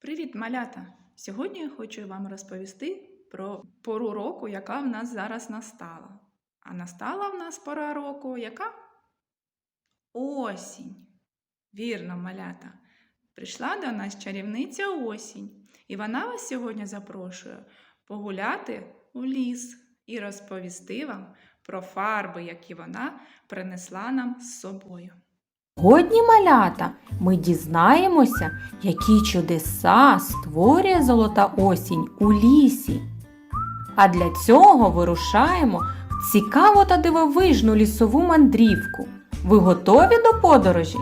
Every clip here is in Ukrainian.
Привіт, малята! Сьогодні я хочу вам розповісти про пору року, яка в нас зараз настала. А настала в нас пора року, яка? Осінь. Вірно, малята. Прийшла до нас чарівниця осінь, і вона вас сьогодні запрошує погуляти у ліс і розповісти вам про фарби, які вона принесла нам з собою. Сьогодні, малята, ми дізнаємося, які чудеса створює золота осінь у лісі. А для цього вирушаємо в цікаву та дивовижну лісову мандрівку. Ви готові до подорожі?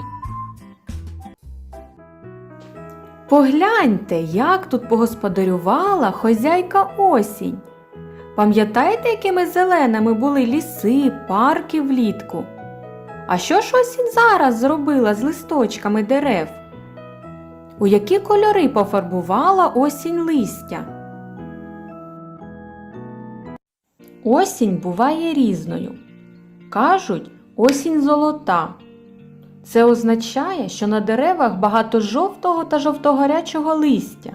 Погляньте, як тут погосподарювала хозяйка осінь. Пам'ятаєте, якими зеленими були ліси, парки влітку? А що ж осінь зараз зробила з листочками дерев? У які кольори пофарбувала осінь листя? Осінь буває різною. Кажуть, осінь золота. Це означає, що на деревах багато жовтого та жовтогорячого листя,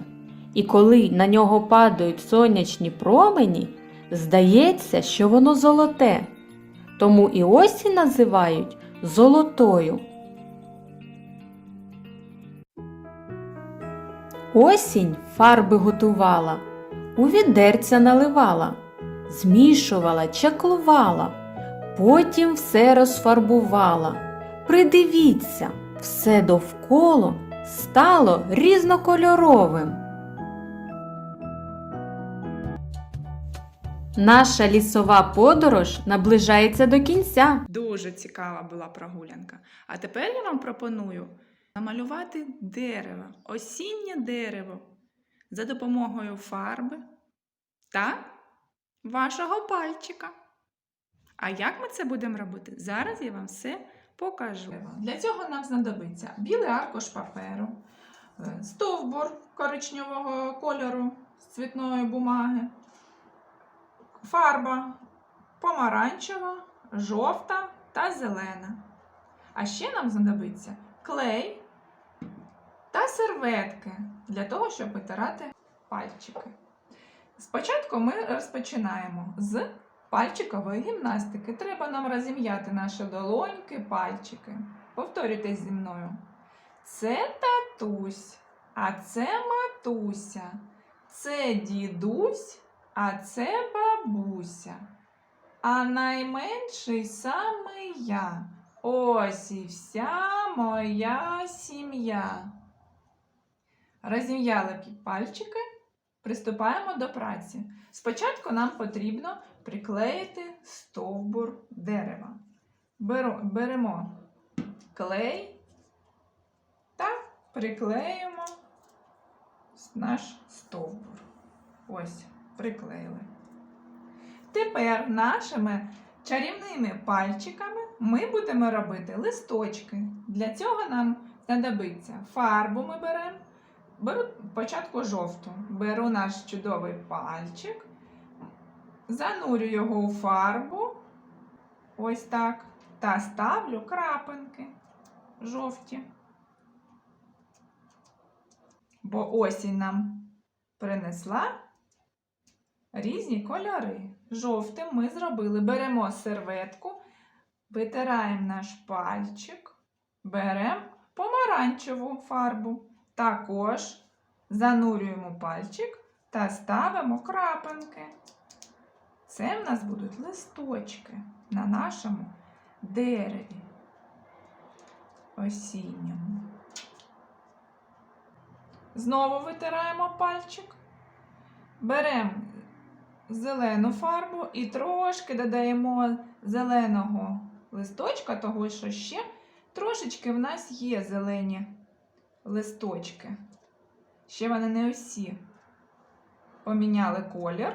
і коли на нього падають сонячні промені, здається, що воно золоте. Тому і осінь називають золотою. Осінь фарби готувала, у відерця наливала, змішувала, чаклувала, потім все розфарбувала. Придивіться, все довкола стало різнокольоровим. Наша лісова подорож наближається до кінця. Дуже цікава була прогулянка. А тепер я вам пропоную намалювати дерево, осіннє дерево за допомогою фарби та вашого пальчика. А як ми це будемо робити? Зараз я вам все покажу. Для цього нам знадобиться білий аркуш паперу, е, стовбур коричневого кольору з цвітної бумаги, фарба помаранчева, жовта та зелена. А ще нам знадобиться клей та серветки для того, щоб витирати пальчики. Спочатку ми розпочинаємо з пальчикової гімнастики. Треба нам розім'яти наші долоньки, пальчики. Повторюйте зі мною. Це татусь, а це матуся, це дідусь, а це бабуся. А найменший саме я. Ось і вся моя сім'я. Розім'яли пальчики, приступаємо до праці. Спочатку нам потрібно приклеїти стовбур дерева. Беремо клей та приклеїмо наш стовбур. Ось, приклеїли. Тепер нашими чарівними пальчиками ми будемо робити листочки. Для цього нам знадобиться фарбу ми беремо. Беру спочатку жовту. Беру наш чудовий пальчик, занурю його у фарбу. Ось так. Та ставлю крапинки жовті. Бо осінь нам принесла різні кольори. Жовтим ми зробили. Беремо серветку, витираємо наш пальчик, беремо помаранчеву фарбу. Також занурюємо пальчик та ставимо крапинки. Це в нас будуть листочки на нашому дереві осінньому. Знову витираємо пальчик. Беремо зелену фарбу і трошки додаємо зеленого листочка, того що ще трошечки в нас є зелені листочки. Ще вони не усі поміняли колір.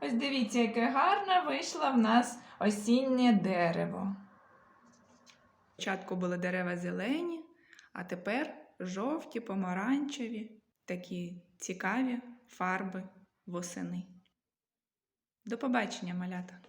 Ось дивіться, яке гарне вийшло в нас осіннє дерево. Спочатку були дерева зелені, а тепер жовті, помаранчеві, такі цікаві фарби восени. До побачення, малята!